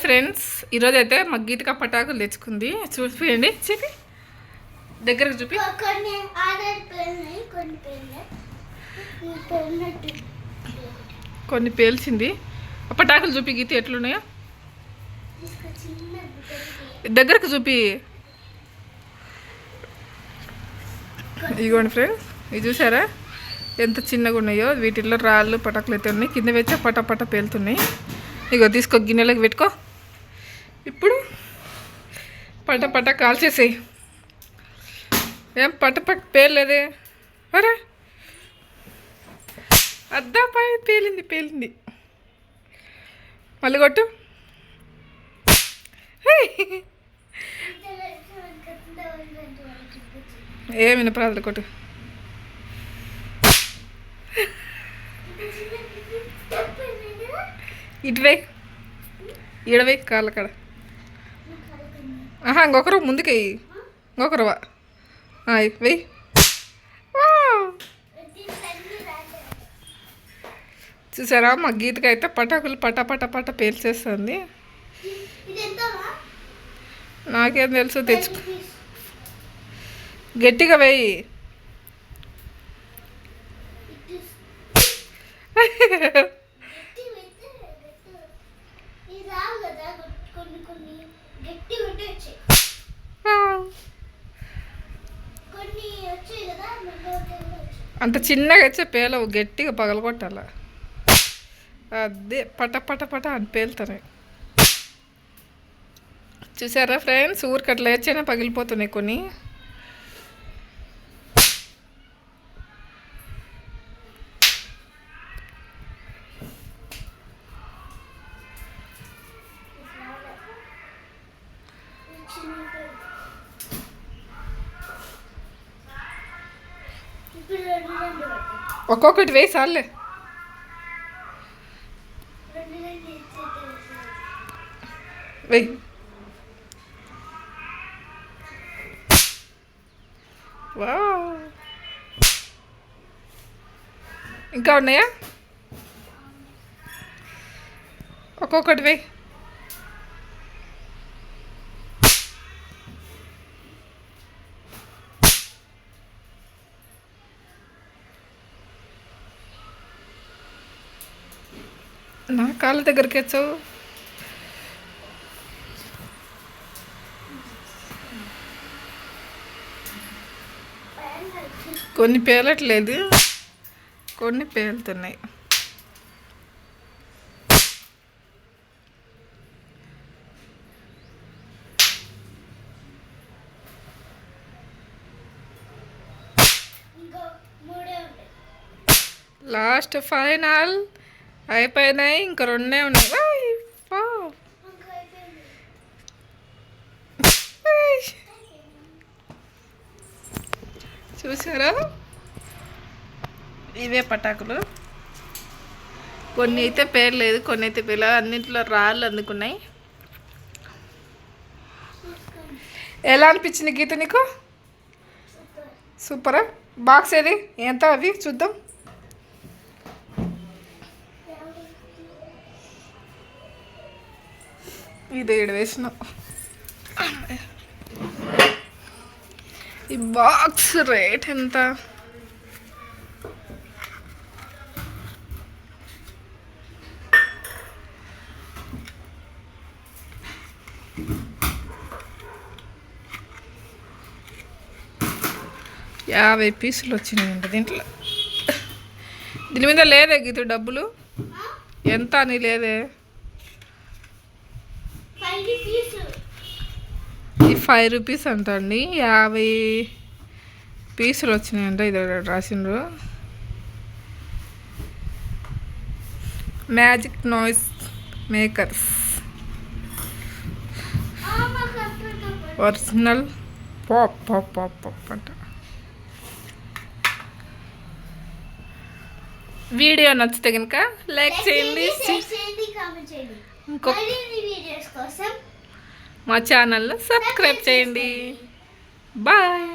Friends ఈరోజు అయితే మా గీతక పటాకులు తెచ్చుకుంది. చూపియండి. చూపి. దగ్గరకు చూపి. కొన్ని పేల్చింది. ఆ పటాకులు చూపి గీత ఎట్లున్నాయో. దగ్గరకు చూపి. ఇదిగోండి ఫ్రెండ్స్ ఇది చూసారా? ఎంత చిన్నగా ఉన్నాయో వీటిల్లో రాళ్ళు పటాకులు అయితే ఉన్నాయి. కింద వచ్చే పట పట పేలుతున్నాయి. ఇగో తీసుకో గిన్నెలకు పెట్టుకో. ఇప్పుడు పట పట కాల్చేసేయి. ఏం పట పట పేర్లేదే? అరే! అద్దా పై పేలింది పేలింది. మళ్ళీ కొట్టు. హే! ఏం వినపరాదు కొట్టు. ఇటువే. ఇడవే కాళ్ళ కాడ ఆహా ఇంకొకరు ముందుకే ఇంకొకరువా వెయ్యి చూసారా మా గీతకి అయితే పటాకులు పట పట పట పేల్చేస్తుంది. నాకేం తెలుసు తెచ్చుకో. గట్టిగా వెయ్యి కొన్ని అంత చిన్నగా వచ్చే పేలవు గట్టిగా పగలగొట్టాల. అదే పట పట పట అని పేలుతున్నాయి చూసారా ఫ్రెండ్స్? ఊరికి అట్లా పగిలిపోతున్నాయి కొన్ని ఇప్పుడు రెండు రెండు పట్టాయి. ఒక్కొక్కటి వేయి సార్లే రెండు రెండు ఇచ్చేట్టు వేసాను. వెయ్యి వావ్. ఇంకా ఉన్నాయా ఒక్కొక్కటి వెయ్యి నా కాళ్ళ దగ్గరికి వచ్చావు. కొన్ని పేలట్లేదు. కొన్ని పేలుతున్నాయి. లాస్ట్ ఫైనల్ అయిపోయినాయి ఇంకా రెండే ఉన్నాయి. చూసారా? ఇవే పటాకులు. కొన్ని అయితే పేరు లేదు కొన్ని అయితే పేర్లు అన్నింటిలో రాళ్ళు అందుకున్నాయి. ఎలా అనిపించింది గీత నీకు? సూపర్ సూపరా? బాక్స్ ఏది? ఎంత అవి? చూద్దాం. ఇది ఏడు వేసిన. ఈ బాక్స్ రేట్ ఎంత? యాభై పీసులు వచ్చినాయంట దీంట్లో. దీని మీద లేదే గీత డబ్బులు? ఎంత అని లేదే. ఈ ఫైవ్ రూపీస్ అంట అండి యాభై పీసులు వచ్చినాయంట ఇది రాసిండ్రు. Magic noise makers original pop pop pop pop అంట. వీడియో నచ్చితే కనుక లైక్ చేయండి. మా ఛానల్ని సబ్స్క్రైబ్ చేయండి. బాయ్